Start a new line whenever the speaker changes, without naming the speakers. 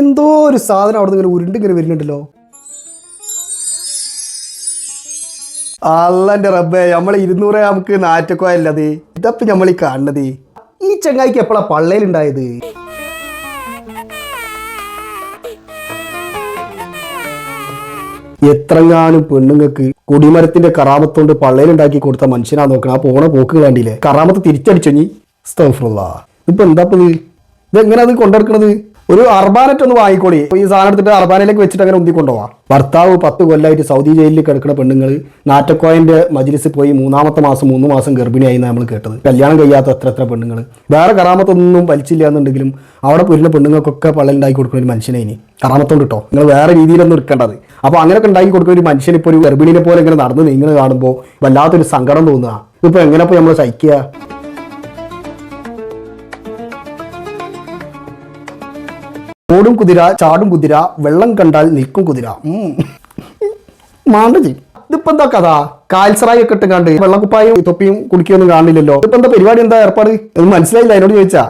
എന്തോ ഒരു സാധനം അവിടെ നിന്ന് ഇങ്ങനെ വരുന്നുണ്ടല്ലോ. അള്ളന്റെ റബ്ബേ നമ്മൾ ഇരുന്നൂറ് നമുക്ക് നാറ്റക്കോയല്ലത്. ഇതപ്പം നമ്മൾ ഈ കാണുന്നത്. ഈ ചങ്ങായിക്ക് എപ്പോഴാ പള്ളയിലുണ്ടായത് എത്രങ്ങാനും പെണ്ണുങ്ങൾക്ക് കൊടിമരത്തിന്റെ കറാമത്തോണ്ട് പള്ളയിലുണ്ടാക്കി കൊടുത്ത മനുഷ്യനാ നോക്കണം. ആ പോണ പോക്ക് കണ്ടില്ലേ? കറാമത്ത് തിരിച്ചടിച്ചൊഞ്ഞി ഇപ്പൊ എന്താ ഇത് ഇതെങ്ങനെ അത് കൊണ്ടെടുക്കണത്? ഒരു അർബാനറ്റ് ഒന്ന് വാങ്ങിക്കോളി. ഈ സാധനം എടുത്തിട്ട് അർബാനയിലേക്ക് വെച്ചിട്ട് അങ്ങനെ ഉന്തി കൊണ്ടുപോവാ ഭർത്താവ് പത്ത് കൊല്ലമായിട്ട് സൗദി ജയിലിൽ കിടക്കുന്ന പെണ്ണുങ്ങൾ നാറ്റക്കോയന്റെ മജിലിസിൽ പോയി മൂന്നാമത്തെ മാസം മൂന്ന് മാസം ഗർഭിണിയായി നമ്മൾ കേട്ടത്. കല്യാണം കഴിയാത്ത എത്ര എത്ര പെണ്ണുങ്ങൾ വേറെ കറാമത്തൊന്നും വലിച്ചില്ല എന്നുണ്ടെങ്കിലും അവിടെ പുരുന്ന പെണ്ണുങ്ങൾക്കൊക്കെ പള്ളലുണ്ടാക്കി കൊടുക്കുന്ന ഒരു മനുഷ്യനെ ഇനി. കറാമത്തോണ്ട് കിട്ടോ നിങ്ങൾ വേറെ രീതിയിലൊന്നും എടുക്കേണ്ടത്. അപ്പോൾ അങ്ങനെയൊക്കെ ഉണ്ടാക്കി കൊടുക്കുന്ന ഒരു മനുഷ്യൻ ഇപ്പോൾ ഒരു ഗർഭിണിനെ പോലെ ഇങ്ങനെ നടന്ന് നീങ്ങുന്നത് കാണുമ്പോൾ വല്ലാത്തൊരു സങ്കടം തോന്നുക. ഇതിപ്പോൾ എങ്ങനെ പോയി നമ്മൾ സഹിക്കുക? ഓടും കുതിര ചാടും കുതിര വെള്ളം കണ്ടാൽ നിൽക്കും കുതിര. മാണ്ടജി ഇതിപ്പോ എന്താ കഥ? കാൽസറായി ഒക്കെ ഇട്ട് കണ്ട് വെള്ളക്കുപ്പായും തൊപ്പിയും കുടിക്കൊന്നും കാണില്ലല്ലോ. ഇതിപ്പോ എന്താ പരിപാടി? എന്താ ഏർപ്പാട്? ഇത് മനസ്സിലായില്ല അതിനോട് ചോദിച്ചാ.